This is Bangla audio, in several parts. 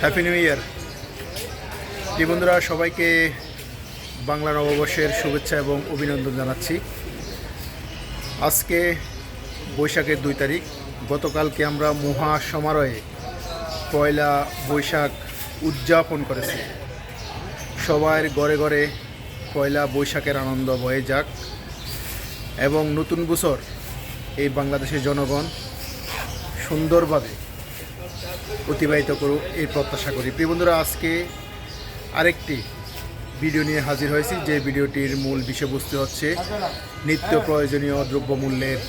হ্যাপি নিউ ইয়ার জি বন্ধুরা, সবাইকে বাংলা নববর্ষের শুভেচ্ছা এবং অভিনন্দন জানাচ্ছি। আজকে বৈশাখের দুই তারিখ। গতকালকে আমরা মহা সমারোহে পয়লা বৈশাখ উদযাপন করেছি। সবার ঘরে ঘরে পয়লা বৈশাখের আনন্দ বয়ে যাক এবং নতুন বছর এই বাংলাদেশের জনগণ সুন্দরভাবে অতিবাহিত করুক এই প্রত্যাশা করি। প্রিয় বন্ধুরা, আজকে আরেকটি ভিডিও নিয়ে হাজির হয়েছি, যে ভিডিওটির মূল বিষয়বস্তু হচ্ছে নিত্য প্রয়োজনীয় দ্রব্যমূল্যের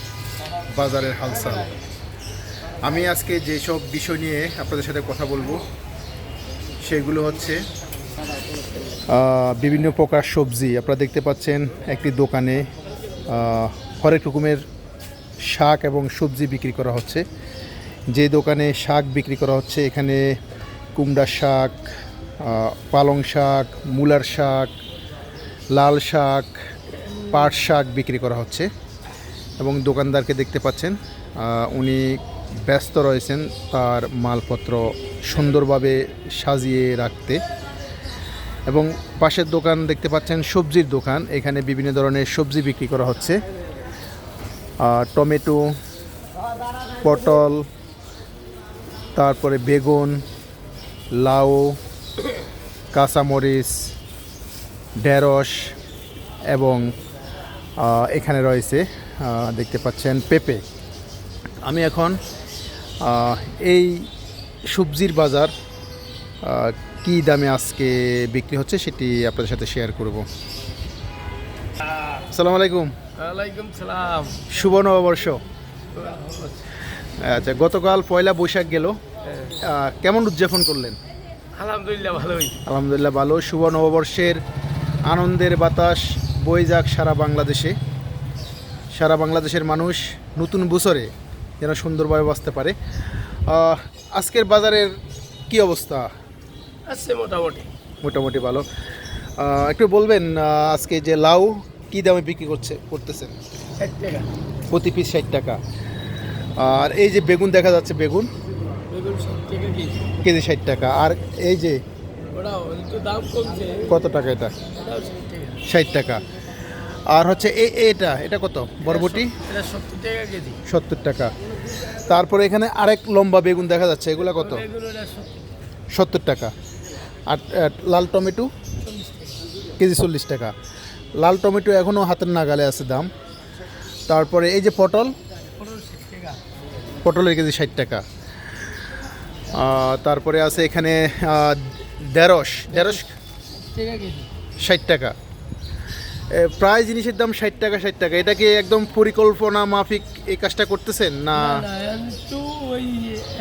বাজারের হালচাল। আমি আজকে যেসব বিষয় নিয়ে আপনাদের সাথে কথা বলব, সেগুলো হচ্ছে বিভিন্ন প্রকার সবজি। আপনারা দেখতে পাচ্ছেন একটি দোকানে হরেক রকমের শাক এবং সবজি বিক্রি করা হচ্ছে। যে দোকানে শাক বিক্রি করা হচ্ছে, এখানে কুমড়ার শাক পালং শাক, মূলার শাক, লাল শাক, পাট শাক বিক্রি করা হচ্ছে। এবং দোকানদারকে দেখতে পাচ্ছেন উনি ব্যস্ত রয়েছেন তার মালপত্র সুন্দরভাবে সাজিয়ে রাখতে। এবং পাশের দোকান দেখতে পাচ্ছেন সবজির দোকান, এখানে বিভিন্ন ধরনের সবজি বিক্রি করা হচ্ছে। টমেটো, পটল তারপরে বেগুন লাউ কাঁচামরিচ ঢেঁড়স এবং এখানে রয়েছে দেখতে পাচ্ছেন পেঁপে। আমি এখন এই সবজির বাজার কী দামে আজকে বিক্রি হচ্ছে সেটি আপনাদের সাথে শেয়ার করব। আসসালামু আলাইকুম। ওয়ালাইকুম সালাম। শুভ নববর্ষ। আচ্ছা গতকাল পয়লা বৈশাখ গেল। কেমন উদযাপন করলেন? আলহামদুলিল্লাহ ভালোই। আলহামদুলিল্লাহ ভালো। শুভ নববর্ষের আনন্দের বাতাস বয়ে যাক সারা বাংলাদেশে। সারা বাংলাদেশের মানুষ নতুন বছরে যেন সুন্দরভাবে বাঁচতে পারে। আজকের বাজারের কি অবস্থা? আছে মোটামুটি। মোটামুটি ভালো। একটু বলবেন আজকে যে লাউ কি দামে বিক্রি করছে করতেছেন? ষাট টাকা। প্রতি পিস ষাট টাকা। আর এই যে বেগুন দেখা যাচ্ছে বেগুন? কেজি। ষাট টাকা। আর এই যে কত টাকা এটা? ষাট টাকা। আর হচ্ছে এই এটা এটা কত? বরবটি? সত্তর টাকা তারপরে এখানে আরেক লম্বা বেগুন দেখা যাচ্ছে। এগুলো কত? সত্তর টাকা। আর লাল টমেটো? কেজি চল্লিশ টাকা। লাল টমেটো এখনও হাতের নাগালে আছে দাম। তারপরে এই যে পটল? পটলের কেজি ষাট টাকা। তারপরে আছে এখানে ঢেঁড়স। ঢেঁড়স ষাট টাকা। প্রায় জিনিসের দাম ষাট টাকা ষাট টাকা। এটা কি একদম পরিকল্পনা মাফিক এই কাজটা করতেছেন না? একটু ওই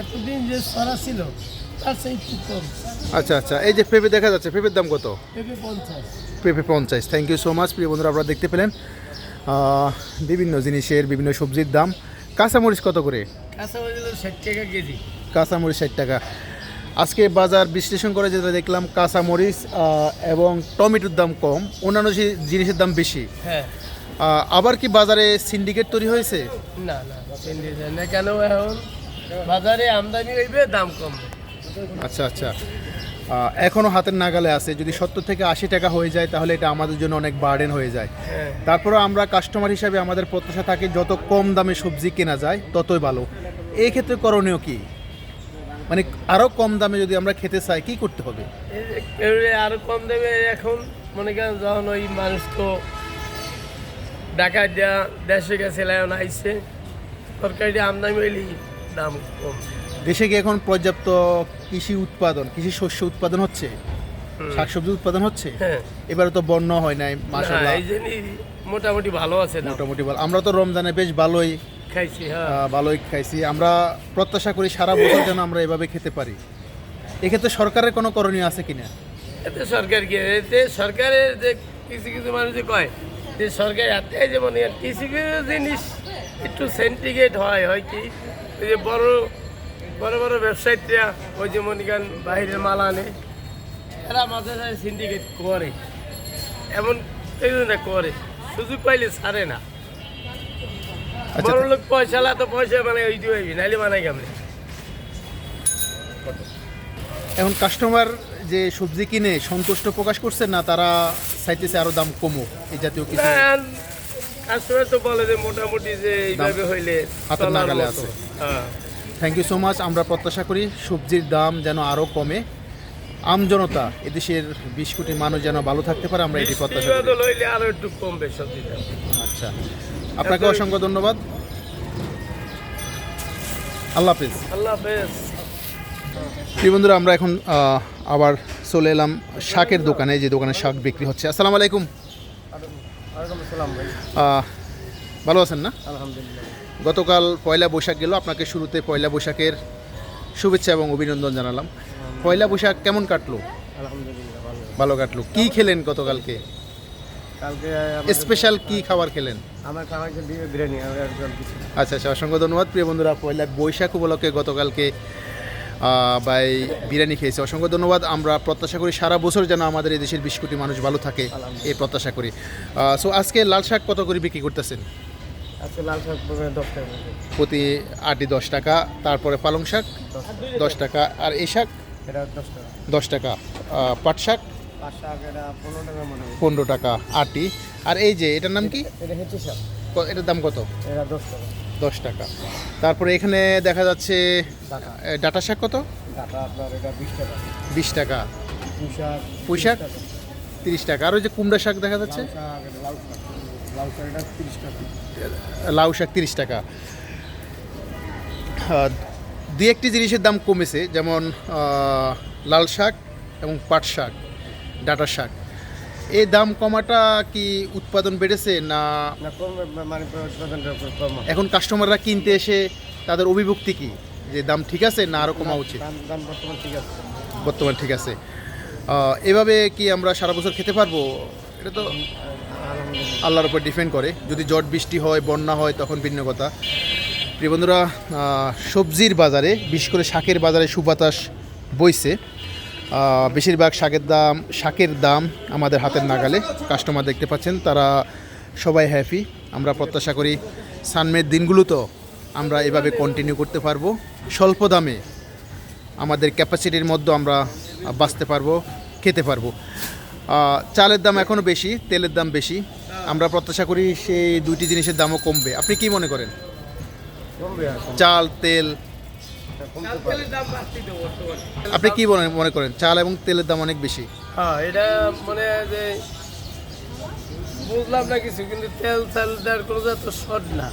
এতদিন যে সরা ছিল আচ্ছা আচ্ছা এই যে পেঁপে দেখা যাচ্ছে পেঁপের দাম কত? পেঁপে পঞ্চাশ। পেঁপে পঞ্চাশ। থ্যাংক ইউ সো মাচ প্রিয় বন্ধুরা আপনারা দেখতে পেলেন। বিভিন্ন জিনিসের বিভিন্ন সবজির দাম। কাঁচামরিচ কত করে? কাঁচা হয়েছিল ষাট টাকা কেজি। কাঁচামরিচ ষাট টাকা। আজকে বাজার বিশ্লেষণ করে যেটা দেখলাম কাঁচামরিচ এবং টমেটোর দাম কম অন্যান্য জিনিসের দাম বেশি। হ্যাঁ। আবার কি বাজারে সিন্ডিকেট তৈরি হয়েছে? না না কেন এখন? বাজারে আমদানি হইবে দাম কম আচ্ছা আচ্ছা। আহ, এখনও হাতের নাগালে আছে। যদি সত্তর থেকে আশি টাকা হয়ে যায় তাহলে এটা আমাদের জন্য অনেক বার্ডেন হয়ে যায়। হ্যাঁ। তারপরে আমরা কাস্টমার হিসাবে আমাদের প্রত্যাশা থাকে যত কম দামে সবজি কেনা যায় ততই ভালো। এই ক্ষেত্রে করণীয় কি? মানে আরও কম দামে যদি আমরা খেতে চাই কি করতে হবে? এই যে কেউ আরও কম দামে এখন মনে করেন যখন ওই মানুষ তো ঢাকা দেওয়া দেশে গেছে লায়ন আইসে তরকারি আমদানি হইলি দাম কম। দেশে কি এখন পর্যাপ্ত কৃষি উৎপাদন কৃষি শস্য উৎপাদন হচ্ছে? শাকসবজি উৎপাদন হচ্ছে? হ্যাঁ। এবারে তো বন্যা হয় নাই মাসাল্লাহ মোটামুটি ভালো আছে মোটামুটি ভালো। আমরা তো রমজানে বেশ ভালোই খাইছি হ্যাঁ। ভালোই খাইছি। আমরা প্রত্যাশা করি সারা বছর যেন আমরা এভাবে খেতে পারি। এক্ষেত্রে সরকারের কোনো করণীয় আছে কিনা? এতে সরকার কি এতে সরকারের যে কিছু কিছু মানুষ যে কয় যে সরকার এতে যেমন কিছু কিছু জিনিস একটু সেন্টিগেট হয় হয় কি? যে বড় বড় বড় ব্যবসায়ীরা ওই যে মনে করেন বাইরের মাল আনে এরা মাঝে মাঝে সিন্ডিকেট করে। এমন না করে সুযোগ পাইলে ছাড়ে না। আচ্ছা বড় লোক পয়সা তো পয়সা মানে ওই দিয়ে নাইলে বানাই কেমন? এখন কাস্টমার যে সবজি কিনে সন্তুষ্ট প্রকাশ করছে না তারা চাইতেছে আরও দাম কমুক এই জাতীয় কিছু কাস্টমার তো বলে যে মোটামুটি যে এইভাবে হইলে হাতের নাগালে আছে। হ্যাঁ। থ্যাংক ইউ সো মাচ আমরা প্রত্যাশা করি সবজির দাম যেন আরও কমে। আম জনতা এদেশের বিশ কোটি মানুষ যেন ভালো থাকতে পারে আমরা এটি প্রত্যাশা করি। একটু কমবে আচ্ছা। আপনাকে অসংখ্য ধন্যবাদ। আল্লাহ হাফিজ। আল্লাহ হাফেজ। প্রিয় বন্ধুরা আমরা এখন আবার চলে এলাম শাকের দোকানে যে দোকানে শাক বিক্রি হচ্ছে। আসসালামু আলাইকুম। ভালো আছেন না? আলহামদুলিল্লাহ। গতকাল পয়লা বৈশাখ গেল আপনাকে শুরুতে পয়লা বৈশাখের শুভেচ্ছা এবং অভিনন্দন জানালাম। পয়লা বৈশাখ কেমন কাটলো? ভালো কাটলো। কি খেলেন গতকালকে? কালকে স্পেশাল কি খাবার খেলেন? আমার বিরিয়ানি আচ্ছা আচ্ছা অসংখ্য ধন্যবাদ। প্রিয় বন্ধুরা পয়লা বৈশাখ উপলক্ষে গতকালকে বাই বিরিয়ানি খেয়েছে। অসংখ্য ধন্যবাদ। আমরা প্রত্যাশা করি সারা বছর যেন আমাদের এই দেশের বিশ কোটি মানুষ ভালো থাকে এই প্রত্যাশা করি। সো আজকে লাল শাক কত করে বিক্রি করতেছেন? আজকে লাল শাক পড়বে দশ টাকা প্রতি আটটি দশ টাকা তারপরে পালং শাক দশ টাকা আর এই শাক? এটা দশ টাকা। দশ টাকা। পাট শাক? শাক পনেরো টাকা আটটি আর এই যে এটার নাম কি? এটার দাম কত? দশ টাকা। তারপরে এখানে দেখা যাচ্ছে ডাটা। শাক কত? বিশ টাকা। পুঁই শাক পুঁই শাক? 30 টাকা। তিরিশ টাকা। আর ওই যে কুমড়া শাক দেখা যাচ্ছে? লাউ শাক তিরিশ টাকা। দুই একটি জিনিসের দাম কমেছে যেমন লাল শাক এবং পাট শাক ডাটা শাক। এই দাম কমাটা কি উৎপাদন বেড়েছে না মানে এখন কাস্টমাররা কিনতে এসে তাদের অভিভুক্তি কি? যে দাম ঠিক আছে না আরও কমা উচিত? বর্তমান ঠিক আছে। বর্তমান ঠিক আছে। এভাবে কি আমরা সারা বছর খেতে পারব? এটা তো আল্লাহর উপর ডিপেন্ড করে। যদি জট বৃষ্টি হয়, বন্যা হয়, তখন ভিন্ন কথা। প্রিয় বন্ধুরা সবজির বাজারে, বিশেষ করে শাকের বাজারে সুবাতাস বইছে। বেশিরভাগ শাকের দাম শাকের দাম আমাদের হাতের নাগালে। কাস্টমার দেখতে পাচ্ছেন, তারা সবাই হ্যাপি আমরা প্রত্যাশা করি, সানমের দিনগুলো তো আমরা এভাবে কন্টিনিউ করতে পারব। স্বল্প দামে আমাদের ক্যাপাসিটির মধ্যে আমরা বাঁচতে পারব, খেতে পারব। চালের দাম এখনও বেশি তেলের দাম বেশি। আমরা প্রত্যাশা করি সেই দুইটি জিনিসের দামও কমবে। আপনি কি মনে করেন? চাল তেল। বর্তমানে। আপনি কি মনে মনে করেন? চাল এবং তেলের দাম অনেক বেশি। হ্যাঁ এটা মানে যে বুঝলাম না কিছু কিন্তু তেল চালটার কোনো তো শর্ট না।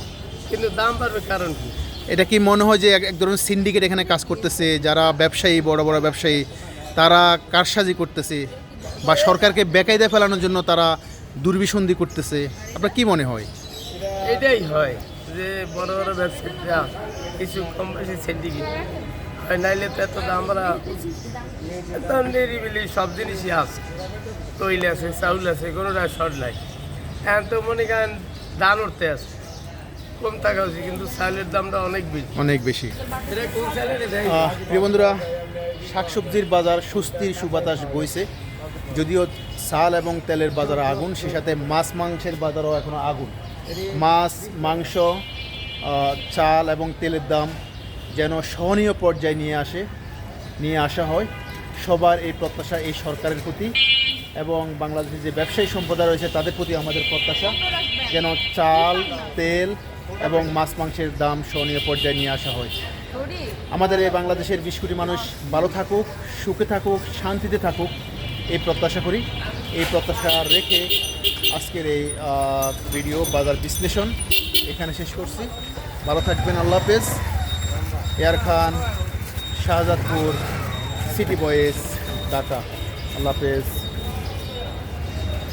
কিন্তু দাম বাড়বে কারণ কি? এটা কি মনে হয় যে এক ধরনের সিন্ডিকেট এখানে কাজ করতেছে? যারা ব্যবসায়ী বড় বড় ব্যবসায়ী তারা কারসাজি করতেছে? বা সরকারকে বেকায়দা ফেলানোর জন্য তারা দুর্বিসন্ধি করতেছে আপনার কি মনে হয়? এটাই হয় যে বড় বড় ব্যবসায়ীরা কিছু কম বেশি সিন্ডিকেট হয় নাইলে তো এত উচিত। এত নিরিবিলি সব জিনিসই আছে। তৈল আছে চাউল আছে কোনোটা শর্ট নাই। এখন তো মনে করেন ধান উঠতে আছে। কম টাকা উচিত কিন্তু চালের দামটা অনেক বেশি। অনেক বেশি। এটা কোন চালের? প্রিয় বন্ধুরা শাকসবজির বাজার সুস্থির সুবাতাস বইছে। যদিও চাল এবং তেলের বাজার আগুন সে সাথে মাছ মাংসের বাজারও এখনও আগুন। মাছ, মাংস চাল এবং তেলের দাম যেন সহনীয় পর্যায়ে নিয়ে আসে, নিয়ে আসা হয়। সবার এই প্রত্যাশা এই সরকারের প্রতি এবং বাংলাদেশের যে ব্যবসায়ী সম্প্রদায় রয়েছে, তাদের প্রতি আমাদের প্রত্যাশা যেন চাল, তেল এবং মাছ মাংসের দাম সহনীয় পর্যায়ে নিয়ে আসা হয়। আমাদের এই বাংলাদেশের বিশ কোটি মানুষ ভালো থাকুক, সুখে থাকুক, শান্তিতে থাকুক। এই প্রত্যাশা করি। এই প্রত্যাশা রেখে আজকের এই ভিডিও বাজার বিশ্লেষণ এখানে শেষ করছি। ভালো থাকবেন, আল্লাহ হাফেজ। এয়ার খান, শাহজাদপুর, সিটি বয়েস ঢাকা আল্লাহ হাফেজ।